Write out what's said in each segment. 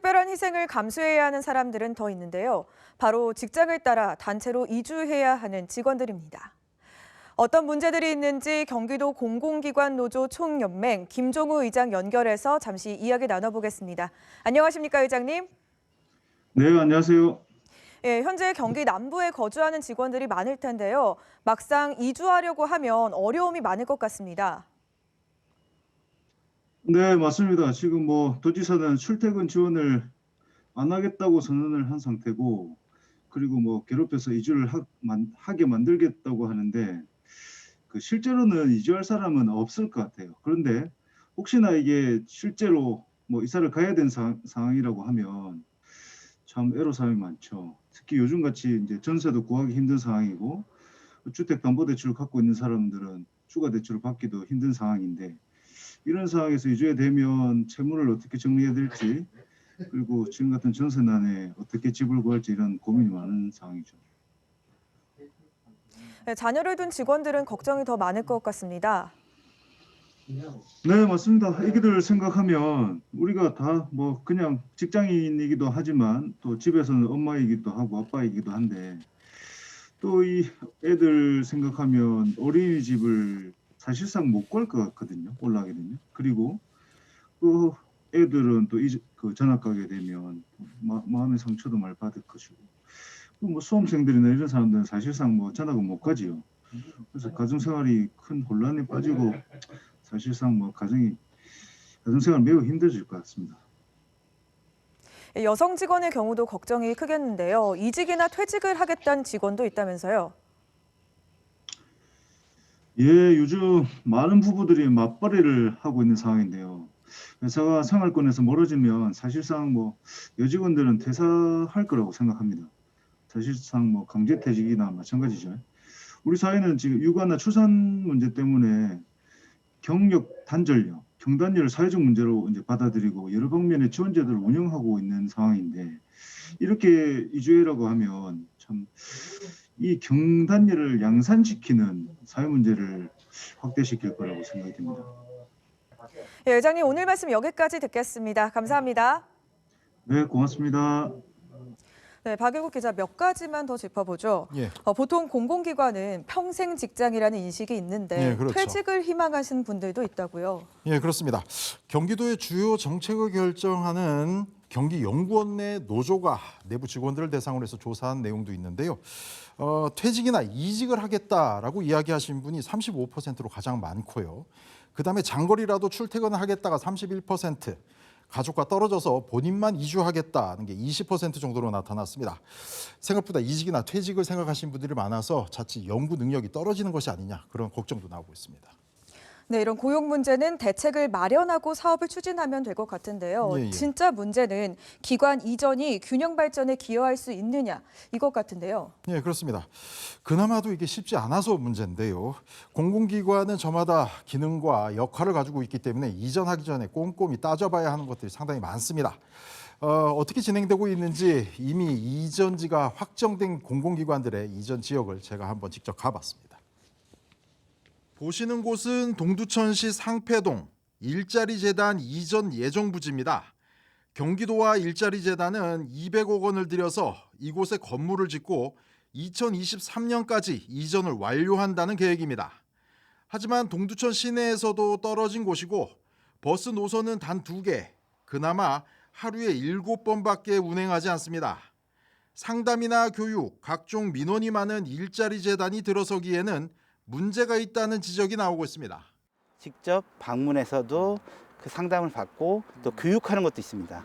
특별한 희생을 감수해야 하는 사람들은 더 있는데요. 바로 직장을 따라 단체로 이주해야 하는 직원들입니다. 어떤 문제들이 있는지 경기도 공공기관 노조 총연맹 김종우 의장 연결해서 잠시 이야기 나눠보겠습니다. 안녕하십니까 의장님? 네, 안녕하세요. 예, 현재 경기 남부에 거주하는 직원들이 많을 텐데요. 막상 이주하려고 하면 어려움이 많을 것 같습니다. 네, 맞습니다. 지금 뭐 도지사는 출퇴근 지원을 안 하겠다고 선언을 한 상태고, 그리고 뭐 괴롭혀서 이주를 하, 만, 하게 만들겠다고 하는데, 그 실제로는 이주할 사람은 없을 것 같아요. 그런데 혹시나 이게 실제로 뭐 이사를 가야 되는 상, 상황이라고 하면 참 애로사항이 많죠. 특히 요즘 같이 이제 전세도 구하기 힘든 상황이고, 주택담보대출을 갖고 있는 사람들은 추가 대출을 받기도 힘든 상황인데, 이런 상황에서 이주에 되면 채무를 어떻게 정리해야 될지 그리고 지금 같은 전세난에 어떻게 집을 구할지 이런 고민이 많은 상황이죠. 네, 자녀를 둔 직원들은 걱정이 더 많을 것 같습니다. 네, 맞습니다. 애기들 생각하면 우리가 다 뭐 그냥 직장인이기도 하지만 또 집에서는 엄마이기도 하고 아빠이기도 한데 또 이 애들 생각하면 어린이집을 사실상 못갈것 같거든요. 올라가게 되면. 그리고 그 애들은 또그 전학 가게 되면 마, 마음의 상처도 많이 받을 것이고 그뭐 수험생들이나 이런 사람들은 사실상 뭐 전학은 못 가지요. 그래서 가정생활이 큰 혼란에 빠지고 사실상 뭐 가정이 가정생활 매우 힘들어질 것 같습니다. 예, 여성 직원의 경우도 걱정이 크겠는데요. 이직이나 퇴직을 하겠다는 직원도 있다면서요. 예, 요즘 많은 부부들이 맞벌이를 하고 있는 상황인데요. 회사가 생활권에서 멀어지면 사실상 뭐 여직원들은 퇴사할 거라고 생각합니다. 사실상 뭐 강제퇴직이나 마찬가지죠. 우리 사회는 지금 육아나 출산 문제 때문에 경력 단절력, 경단절을 사회적 문제로 이제 받아들이고 여러 방면의 지원 제도를 운영하고 있는 상황인데 이렇게 이주해라고 하면 참 이 경단열을 양산시키는 사회 문제를 확대시킬 거라고 생각이 듭니다. 예, 의장님 오늘 말씀 여기까지 듣겠습니다. 감사합니다. 네, 고맙습니다. 네, 박일국 기자 몇 가지만 더 짚어보죠. 예. 어, 보통 공공기관은 평생 직장이라는 인식이 있는데 예, 그렇죠. 퇴직을 희망하시는 분들도 있다고요. 예, 그렇습니다. 경기도의 주요 정책을 결정하는 경기 연구원 내 노조가 내부 직원들을 대상으로 해서 조사한 내용도 있는데요. 어, 퇴직이나 이직을 하겠다라고 이야기하신 분이 35%로 가장 많고요. 그다음에 장거리라도 출퇴근을 하겠다가 31%, 가족과 떨어져서 본인만 이주하겠다는 게 20% 정도로 나타났습니다. 생각보다 이직이나 퇴직을 생각하시는 분들이 많아서 자칫 연구 능력이 떨어지는 것이 아니냐 그런 걱정도 나오고 있습니다. 네, 이런 고용 문제는 대책을 마련하고 사업을 추진하면 될 것 같은데요. 예, 예. 진짜 문제는 기관 이전이 균형 발전에 기여할 수 있느냐 이것 같은데요. 예, 그렇습니다. 그나마도 이게 쉽지 않아서 문제인데요. 공공기관은 저마다 기능과 역할을 가지고 있기 때문에 이전하기 전에 꼼꼼히 따져봐야 하는 것들이 상당히 많습니다. 어, 어떻게 진행되고 있는지 이미 이전지가 확정된 공공기관들의 이전 지역을 제가 한번 직접 가봤습니다. 보시는 곳은 동두천시 상패동 일자리 재단 이전 예정 부지입니다. 경기도와 일자리 재단은 200억 원을 들여서 이곳에 건물을 짓고 2023년까지 이전을 완료한다는 계획입니다. 하지만 동두천 시내에서도 떨어진 곳이고 버스 노선은 단 두 개, 그나마 하루에 일곱 번밖에 운행하지 않습니다. 상담이나 교육, 각종 민원이 많은 일자리 재단이 들어서기에는 문제가 있다는 지적이 나오고 있습니다. 직접 방문해서도 그 상담을 받고 또 교육하는 것도 있습니다.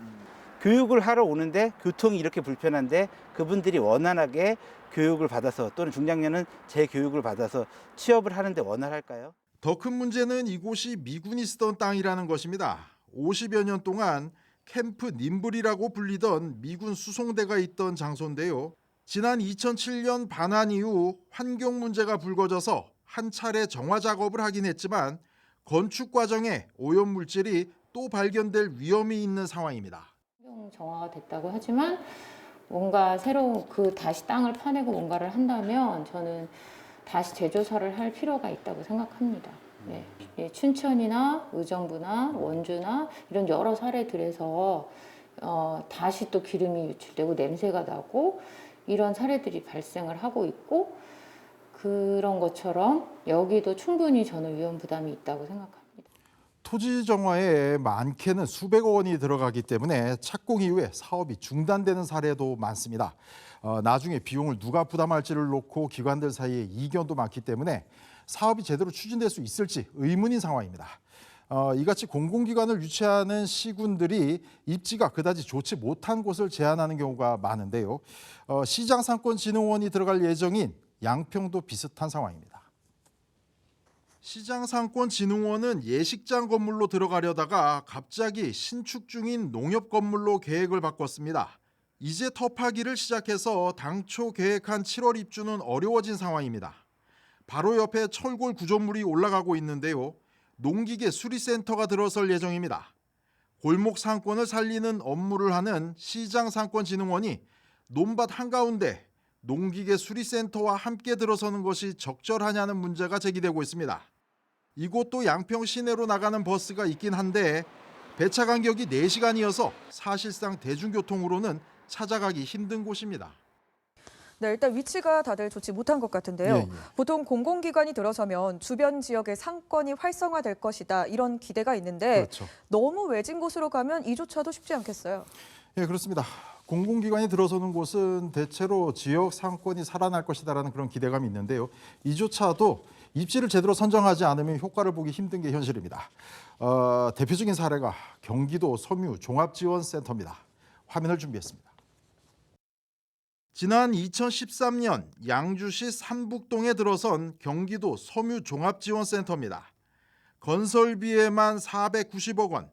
교육을 하러 오는데 교통이 이렇게 불편한데 그분들이 원활하게 교육을 받아서 또는 중장년은 재교육을 받아서 취업을 하는데 원활할까요? 더 큰 문제는 이곳이 미군이 쓰던 땅이라는 것입니다. 50여 년 동안 캠프 님블이라고 불리던 미군 수송대가 있던 장소인데요. 지난 2007년 반환 이후 환경 문제가 불거져서 한 차례 정화 작업을 하긴 했지만 건축 과정에 오염 물질이 또 발견될 위험이 있는 상황입니다. 정화가 됐다고 하지만 뭔가 새로 그 다시 땅을 파내고 뭔가를 한다면 저는 다시 재조사를 할 필요가 있다고 생각합니다. 네. 예, 춘천이나 의정부나 원주나 이런 여러 사례들에서 어, 다시 또 기름이 유출되고 냄새가 나고 이런 사례들이 발생을 하고 있고 그런 것처럼 여기도 충분히 저는 위험 부담이 있다고 생각합니다. 토지 정화에 많게는 수백억 원이 들어가기 때문에 착공 이후에 사업이 중단되는 사례도 많습니다. 어, 나중에 비용을 누가 부담할지를 놓고 기관들 사이에 이견도 많기 때문에 사업이 제대로 추진될 수 있을지 의문인 상황입니다. 어, 이같이 공공기관을 유치하는 시군들이 입지가 그다지 좋지 못한 곳을 제한하는 경우가 많은데요. 어, 시장상권진흥원이 들어갈 예정인 양평도 비슷한 상황입니다. 시장상권진흥원은 예식장 건물로 들어가려다가 갑자기 신축 중인 농협 건물로 계획을 바꿨습니다. 이제 터파기를 시작해서 당초 계획한 7월 입주는 어려워진 상황입니다. 바로 옆에 철골 구조물이 올라가고 있는데요. 농기계 수리센터가 들어설 예정입니다. 골목 상권을 살리는 업무를 하는 시장상권진흥원이 논밭 한가운데 농기계 수리센터와 함께 들어서는 것이 적절하냐는 문제가 제기되고 있습니다. 이곳도 양평 시내로 나가는 버스가 있긴 한데 배차 간격이 4시간이어서 사실상 대중교통으로는 찾아가기 힘든 곳입니다. 네, 일단 위치가 다들 좋지 못한 것 같은데요. 예, 예. 보통 공공기관이 들어서면 주변 지역의 상권이 활성화될 것이다 이런 기대가 있는데 그렇죠. 너무 외진 곳으로 가면 이조차도 쉽지 않겠어요. 예, 그렇습니다. 공공기관이 들어서는 곳은 대체로 지역 상권이 살아날 것이다라는 그런 기대감이 있는데요. 이조차도 입지를 제대로 선정하지 않으면 효과를 보기 힘든 게 현실입니다. 어, 대표적인 사례가 경기도 섬유 종합지원센터입니다. 화면을 준비했습니다. 지난 2013년 양주시 삼북동에 들어선 경기도 섬유 종합지원센터입니다. 건설비에만 490억 원,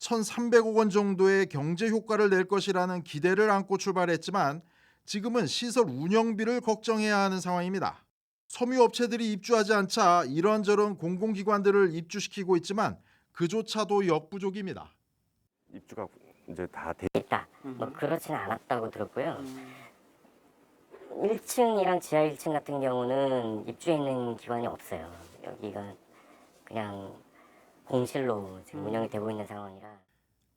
1,300억 원 정도의 경제 효과를 낼 것이라는 기대를 안고 출발했지만 지금은 시설 운영비를 걱정해야 하는 상황입니다. 섬유 업체들이 입주하지 않자 이런저런 공공기관들을 입주시키고 있지만 그조차도 역부족입니다. 입주가 이제 다 돼. 있다. 뭐 그렇지는 않았다고 들었고요. 1층이랑 지하 1층 같은 경우는 입주해 있는 기관이 없어요. 여기가 그냥 공실로 지금 운영이 되고 있는 상황이라.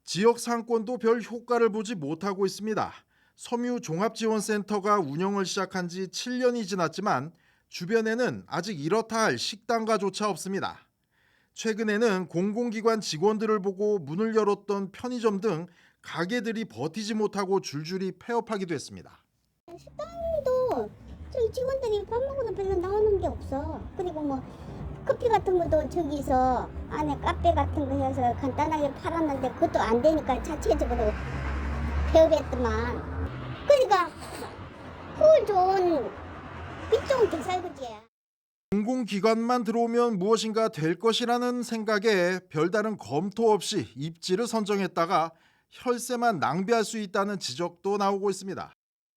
지역 상권도 별 효과를 보지 못하고 있습니다. 섬유 종합지원센터가 운영을 시작한 지 7년이 지났지만 주변에는 아직 이렇다 할 식당가조차 없습니다. 최근에는 공공기관 직원들을 보고 문을 열었던 편의점 등 가게들이 버티지 못하고 줄줄이 폐업하기도 했습니다. 또 저희 직원들이 밥 먹어도 별로 나오는 게 없어. 그리고 뭐 커피 같은 것도 저기서 안에 카페 같은 거 해서 간단하게 팔았는데 그것도 안 되니까 자체적으로 폐업했더만. 그러니까 홀 좋은 빛 좋은 개살구지야. 공공기관만 들어오면 무엇인가 될 것이라는 생각에 별다른 검토 없이 입지를 선정했다가 혈세만 낭비할 수 있다는 지적도 나오고 있습니다.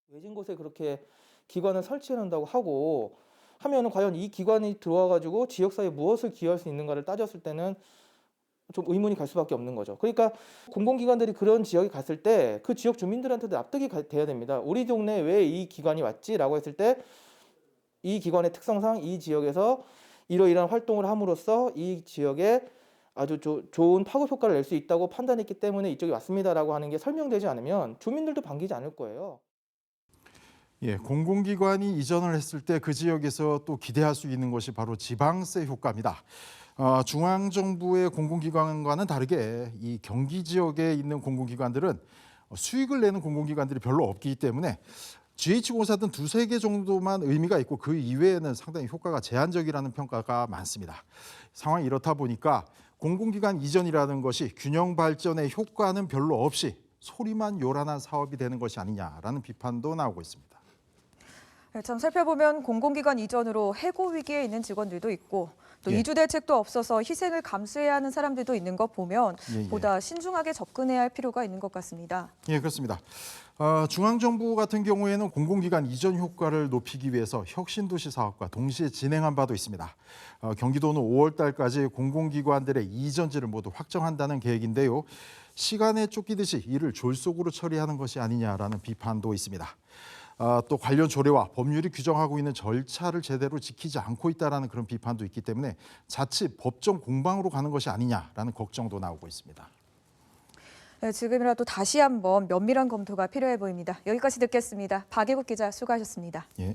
외진 곳에 그렇게 기관을 설치해 놓는다고 하고 하면은 과연 이 기관이 들어와 가지고 지역사회에 무엇을 기여할 수 있는가를 따졌을 때는 좀 의문이 갈 수밖에 없는 거죠. 그러니까 공공기관들이 그런 지역에 갔을 때 그 지역 주민들한테도 납득이 가- 돼야 됩니다. 우리 동네에 왜 이 기관이 왔지라고 했을 때 이 기관의 특성상 이 지역에서 이러이러한 활동을 함으로써 이 지역에 아주 조- 좋은 파급 효과를 낼 수 있다고 판단했기 때문에 이쪽에 왔습니다라고 하는 게 설명되지 않으면 주민들도 반기지 않을 거예요. 예, 공공기관이 이전을 했을 때 그 지역에서 또 기대할 수 있는 것이 바로 지방세 효과입니다. 어, 중앙 정부의 공공기관과는 다르게 이 경기 지역에 있는 공공기관들은 수익을 내는 공공기관들이 별로 없기 때문에 GH공사 등 두세 개 정도만 의미가 있고 그 이외에는 상당히 효과가 제한적이라는 평가가 많습니다. 상황이 이렇다 보니까 공공기관 이전이라는 것이 균형 발전의 효과는 별로 없이 소리만 요란한 사업이 되는 것이 아니냐라는 비판도 나오고 있습니다. 네, 참 살펴보면 공공기관 이전으로 해고 위기에 있는 직원들도 있고 또 예. 이주 대책도 없어서 희생을 감수해야 하는 사람들도 있는 것 보면 예, 예. 보다 신중하게 접근해야 할 필요가 있는 것 같습니다. 예, 그렇습니다. 어, 중앙정부 같은 경우에는 공공기관 이전 효과를 높이기 위해서 혁신도시 사업과 동시에 진행한 바도 있습니다. 어, 경기도는 5월 달까지 공공기관들의 이전지를 모두 확정한다는 계획인데요. 시간에 쫓기듯이 이를 졸속으로 처리하는 것이 아니냐라는 비판도 있습니다. 아, 또 관련 조례와 법률이 규정하고 있는 절차를 제대로 지키지 않고 있다라는 그런 비판도 있기 때문에 자칫 법정 공방으로 가는 것이 아니냐라는 걱정도 나오고 있습니다. 네, 지금이라도 다시 한번 면밀한 검토가 필요해 보입니다. 여기까지 듣겠습니다. 박예국 기자 수고하셨습니다. 예.